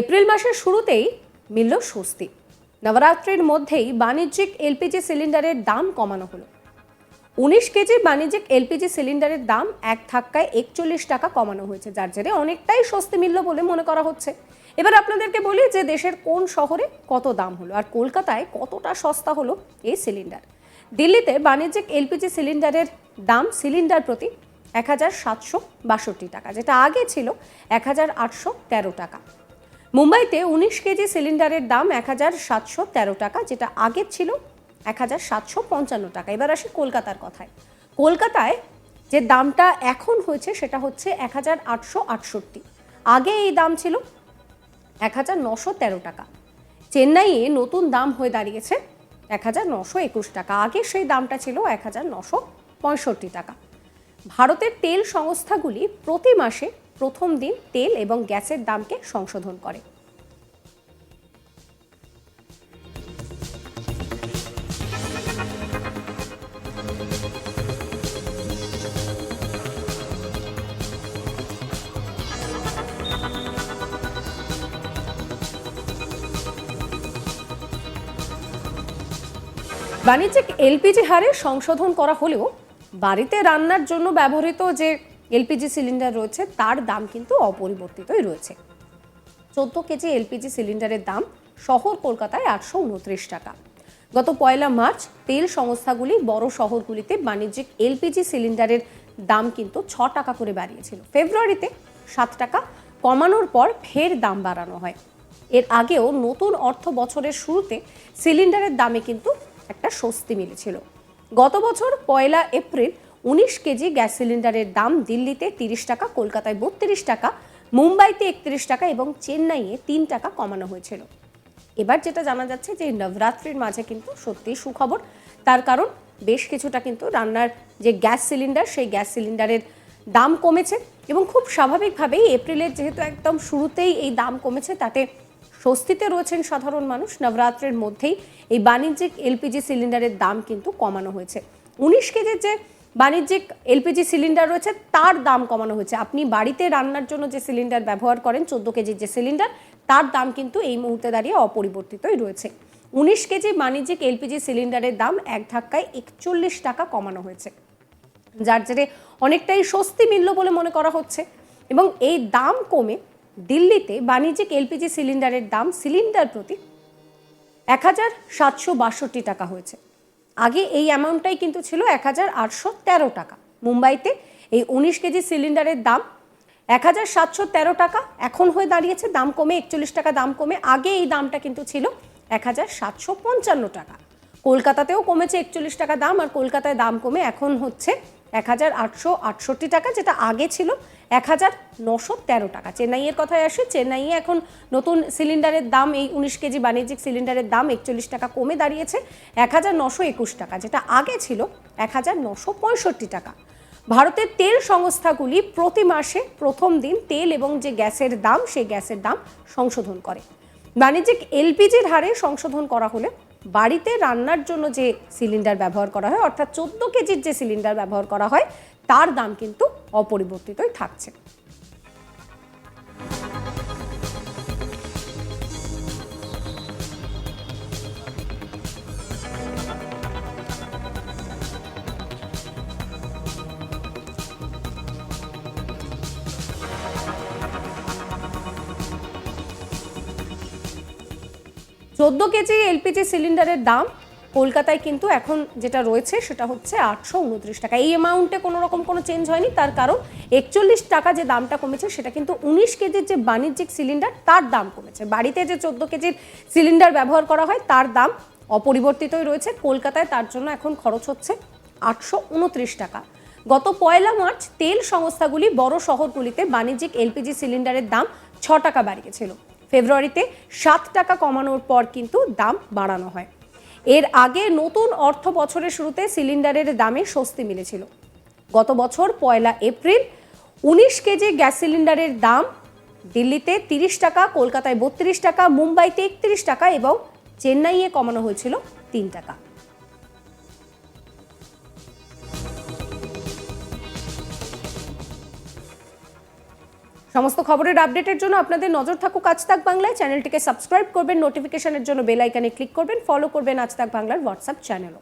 April মাসের শুরুতেই মিলল স্বস্তি। নবরাত্রির মধ্যেই বাণিজ্যিক এলপিজি সিলিন্ডারের দাম কমানো হলো। উনিশ কেজি বাণিজ্যিক এলপিজি সিলিন্ডারের দাম এক ধাক্কায় একচল্লিশ টাকা কমানো হয়েছে, যার জেরে অনেকটাই স্বস্তি মিলল বলে মনে করা হচ্ছে। এবার আপনাদেরকে বলি যে দেশের কোন শহরে কত দাম হলো আর কলকাতায় কতটা সস্তা হলো এই সিলিন্ডার। দিল্লিতে বাণিজ্যিক এলপিজি সিলিন্ডারের দাম সিলিন্ডার প্রতি এক হাজার সাতশো বাষট্টি টাকা, যেটা আগে ছিল এক হাজার আটশো তেরো টাকা। মুম্বাইতে উনিশ কেজি সিলিন্ডারের দাম এক হাজার সাতশো তেরো টাকা, যেটা আগের ছিল এক হাজার সাতশো পঞ্চান্ন টাকা। এবার আসি কলকাতার কথায়। কলকাতায় যে দামটা এখন হয়েছে সেটা হচ্ছে এক হাজার আটশো আটষট্টি। আগে এই দাম ছিল এক হাজার নশো তেরো টাকা। চেন্নাইয়ে নতুন দাম হয়ে দাঁড়িয়েছে এক হাজার নশো একুশ টাকা। আগে সেই দামটা ছিল এক হাজার নশো পঁয়ষট্টি টাকা। ভারতের তেল সংস্থাগুলি প্রতি মাসে প্রথম দিন তেল এবং গ্যাসের দামকে সংশোধন করে। বাণিজ্যিক এলপিজি হারে সংশোধন করা হলেও বাড়িতে রান্নার জন্য ব্যবহৃত যে এলপিজি সিলিন্ডার রয়েছে, তার দাম কিন্তু অপরিবর্তিতই রয়েছে। চোদ্দ কেজি এলপিজি সিলিন্ডারের দাম শহর কলকাতায় আটশো উনত্রিশ টাকা। গত পয়লা মার্চ, তেল সংস্থাগুলি বড় শহরগুলিতে বাণিজ্যিক এলপিজি সিলিন্ডারের দাম কিন্তু ছ টাকা করে বাড়িয়েছিল। ফেব্রুয়ারিতে সাত টাকা কমানোর পর ফের দাম বাড়ানো হয়। এর আগেও নতুন অর্থ বছরের শুরুতে সিলিন্ডারের দামে কিন্তু একটা স্বস্তি মিলেছিল। গত বছর পয়লা এপ্রিল উনিশ কেজি গ্যাস সিলিন্ডারের দাম দিল্লিতে তিরিশ টাকা, কলকাতায় বত্রিশ টাকা, মুম্বাইতে একত্রিশ টাকা এবং চেন্নাইয়ে তিন টাকা কমানো হয়েছিল। এবার যেটা জানা যাচ্ছে যে নবরাত্রির মাঝে কিন্তু সত্যিই সুখবর। তার কারণ বেশ কিছুটা কিন্তু রান্নার যে গ্যাস সিলিন্ডার, সেই গ্যাস সিলিন্ডারের দাম কমেছে এবং খুব স্বাভাবিকভাবেই এপ্রিলের যেহেতু একদম শুরুতেই এই দাম কমেছে, তাতে স্বস্তিতে রয়েছেন সাধারণ মানুষ। নবরাত্রের মধ্যেই এই বাণিজ্যিক এলপিজি সিলিন্ডারের দাম কিন্তু কমানো হয়েছে। উনিশ কেজির যে বাণিজ্যিক এলপিজি সিলিন্ডার রয়েছে, তার দাম কমানো হয়েছে। আপনি বাড়িতে রান্নার জন্য যে সিলিন্ডার ব্যবহার করেন, চোদ্দ কেজির যে সিলিন্ডার, তার দাম কিন্তু এই মুহূর্তে দাঁড়িয়ে অপরিবর্তিতই রয়েছে। উনিশ কেজি বাণিজ্যিক এলপিজি সিলিন্ডারের দাম এক ধাক্কায় একচল্লিশ টাকা কমানো হয়েছে। যার জেরে অনেকটাই স্বস্তি মিলল বলে মনে করা হচ্ছে। এবং এই দাম কমে দিল্লিতে বাণিজ্যিক এলপিজি সিলিন্ডারের দাম সিলিন্ডার প্রতি এক হাজার সাতশো বাষট্টি টাকা হয়েছে। আগে এই অ্যামাউন্টটাই কিন্তু ছিল এক হাজার আটশো তেরো টাকা। মুম্বাইতে এই উনিশ কেজি সিলিন্ডারের দাম এক হাজার সাতশো তেরো টাকা, এখন হয়ে দাঁড়িয়েছে দাম কমে একচল্লিশ টাকা, দাম কমে আগে এই দামটা কিন্তু ছিল এক হাজার সাতশো পঞ্চান্ন টাকা। কলকাতাতেও কমেছে একচল্লিশ টাকা দাম, আর কলকাতায় দাম কমে এখন হচ্ছে এক হাজার আটশো আটষট্টি টাকা, যেটা আগে ছিল এক হাজার নশো তেরো টাকা। চেন্নাইয়ের কথায় আসে, চেন্নাইয়ে এখন নতুন সিলিন্ডারের দাম, এই উনিশ কেজি বাণিজ্যিক সিলিন্ডারের দাম একচল্লিশ টাকা কমে দাঁড়িয়েছে, এক হাজার নশো একুশ টাকা, যেটা আগে ছিল এক হাজার নশো পঁয়ষট্টি টাকা। ভারতের তেল সংস্থাগুলি প্রতি মাসে প্রথম দিন তেল এবং যে গ্যাসের দাম, সেই গ্যাসের দাম সংশোধন করে। বাণিজ্যিক এলপিজির হারে সংশোধন করা হলে বাড়িতে রান্নার জন্য যে সিলিন্ডার ব্যবহার করা হয়, অর্থাৎ চোদ্দ কেজির যে সিলিন্ডার ব্যবহার করা হয়, তার দাম কিন্তু অপরিবর্তিতই থাকছে। চোদ্দ কেজি এলপিজি সিলিন্ডারের দাম কলকাতায় কিন্তু এখন যেটা রয়েছে সেটা হচ্ছে আটশো উনত্রিশ টাকা। এই অ্যামাউন্টে কোনো রকম কোনো চেঞ্জ হয়নি, তার কারণ একচল্লিশ টাকা যে দামটা কমেছে সেটা কিন্তু উনিশ কেজির যে বাণিজ্যিক সিলিন্ডার তার দাম কমেছে। বাড়িতে যে চোদ্দ কেজির সিলিন্ডার ব্যবহার করা হয় তার দাম অপরিবর্তিতই রয়েছে। কলকাতায় তার জন্য এখন খরচ হচ্ছে আটশো উনত্রিশ টাকা। গত পয়লা মার্চ তেল সংস্থাগুলি বড় শহরগুলিতে বাণিজ্যিক এলপিজি সিলিন্ডারের দাম ছ টাকা বাড়িয়েছিল। ফেব্রুয়ারিতে সাত টাকা কমানোর পর কিন্তু দাম বাড়ানো হয়। এর আগে নতুন অর্থ বছরের শুরুতে সিলিন্ডারের দামে স্বস্তি মিলেছিল। গত বছর পয়লা এপ্রিল, উনিশ কেজি গ্যাস সিলিন্ডারের দাম দিল্লিতে তিরিশ টাকা, কলকাতায় বত্রিশ টাকা, মুম্বাইতে একত্রিশ টাকা এবং চেন্নাইয়ে কমানো হয়েছিল তিন টাকা। সমস্ত খবরের আপডেটের জন্য আপনাদের নজর থাকুক আজ তাক বাংলায়। চ্যানেলটিকে সাবস্ক্রাইব করবেন, নোটিফিকেশনের জন্য বেল আইকনে ক্লিক করবেন, ফলো করবেন আজ তাক বাংলার হোয়াটসঅ্যাপ চ্যানেলও।